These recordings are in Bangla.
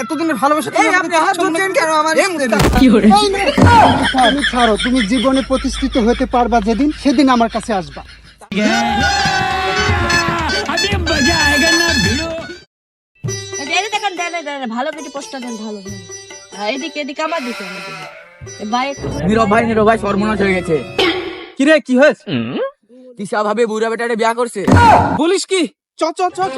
এতদিনের ভালোবাসা এই আপনি হাত ধরছেন কেন আমার স্ত্রী? তুমি ছাড়ো তুমি জীবনে প্রতিষ্ঠিত হতে পারবা যেদিন সেদিন আমার কাছে আসবা। ভালো করে দেন ভালো হ্যাঁ, এদিকে এদিকে আমার দিকে আমার দিকে। এ ভাই নীরব ভাই নীরব ভাই সর্বনাশ হয়ে গেছে। কিরে কি হয়েছে? ভাবে বুড়া বেটারে বিয়া করছে? বলিস কি? চ চ চ চ।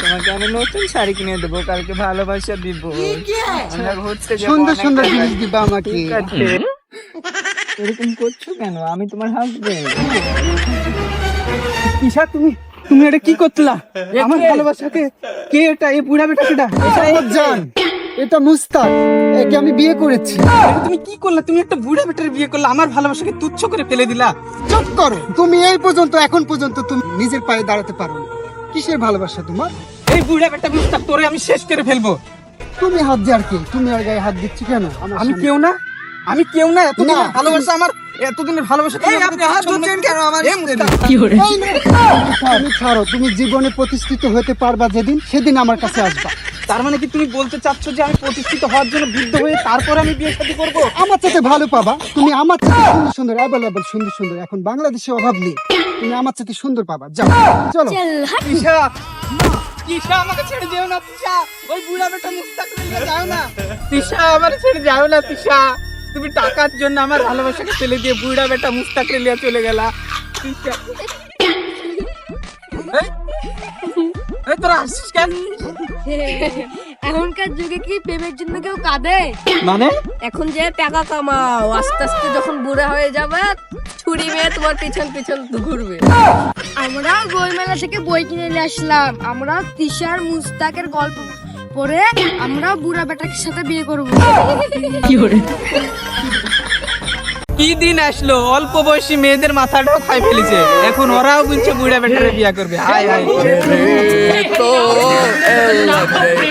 তোমাকে আমি নতুন শাড়ি কিনে দেবো কালকে ভালোবাসা দিব। আমরা সুন্দর সুন্দর জিনিস দিবা আমাকে। এরকম করছ কেন? আমি তোমার হাসবেন্ড ঈশা তুমি তুমি এটা কি করতলা আমার ভালোবাসাকে কে এটা এই বুড়া বেটা সেটা জান। এটা মুস্তাক একে আমি বিয়ে করেছি। তুমি কি করলা? তুমি একটা বুড়া বেটার বিয়ে করলা আমার ভালোবাসাকে তুচ্ছ করে ফেলে দিলা। চুপ করো তুমি এই পর্যন্ত এখন পর্যন্ত তুমি নিজের পায়ে দাঁড়াতে পারো কিসের ভালোবাসা তোমার? এই বুড়া বেটা মুস্তাক তোরে আমি শেষ করে ফেলব। তুমি হাত যার কি? তুমি আর গায়ে হাত দিচ্ছ কেন? আমি কেউ না আমি কেউ না এত না। ভালোবাসা আমার এতদিনের ভালোবাসা এই আপনি হাত ধরছেন কেন? আমার? এই নে, তুমি ছাড়ো তুমি জীবনে প্রতিষ্ঠিত হতে পারবা যেদিন সেদিন আমার কাছে আসবা। তার মানে কি তুমি বলতে চাচ্ছ যে আমি প্রতিষ্ঠিত হওয়ার জন্য বৃদ্ধ হয়ে তারপরে আমি বিয়ে শাদী করব? আমার সাথে ভালো পাবা। তুমি আমার সাথে সুন্দর সুন্দর অ্যাভেলেবল সুন্দর সুন্দর। এখন বাংলাদেশে অভাব নেই। তুমি আমার সাথে সুন্দর পাবা। যাও চলো। ঈশা ঈশা আমাকে ছেড়ে যেও না তিশা ওই বুড়া বেটা মুস্তাক যাও না। তিশা আমার ছেড়ে যাও না তিশা তুমি টাকার জন্য আমার ভালোবাসাকে ফেলে দিয়ে বুড়া বেটা মুস্তাক নিয়ে চলে গেলা। তিশা তোরা আসছিস কেন? এখনকার যুগে কি প্রেমের জন্য কেউ কাঁদে? মানে? এখন যে টাকা কামাও আস্তে আস্তে যখন বুড়া হয়ে যাবে ছুরি মেয়ে তোমার পিছন পিছন ঘুরবে। আমরা বইমেলা থেকে বই কিনে নিয়ে আসলাম। আমরা তিশার মুস্তাকের গল্প পড়ে আমরা বুড়া বেটাকে সাথে বিয়ে করব। কি করে কি দিন আসলো? অল্প বয়সী মেয়েদের মাথাটাও খাই ফেলেছে। এখন ওরাও বলছে বুড়া বেটারে বিয়ে করবে। Hi hi today.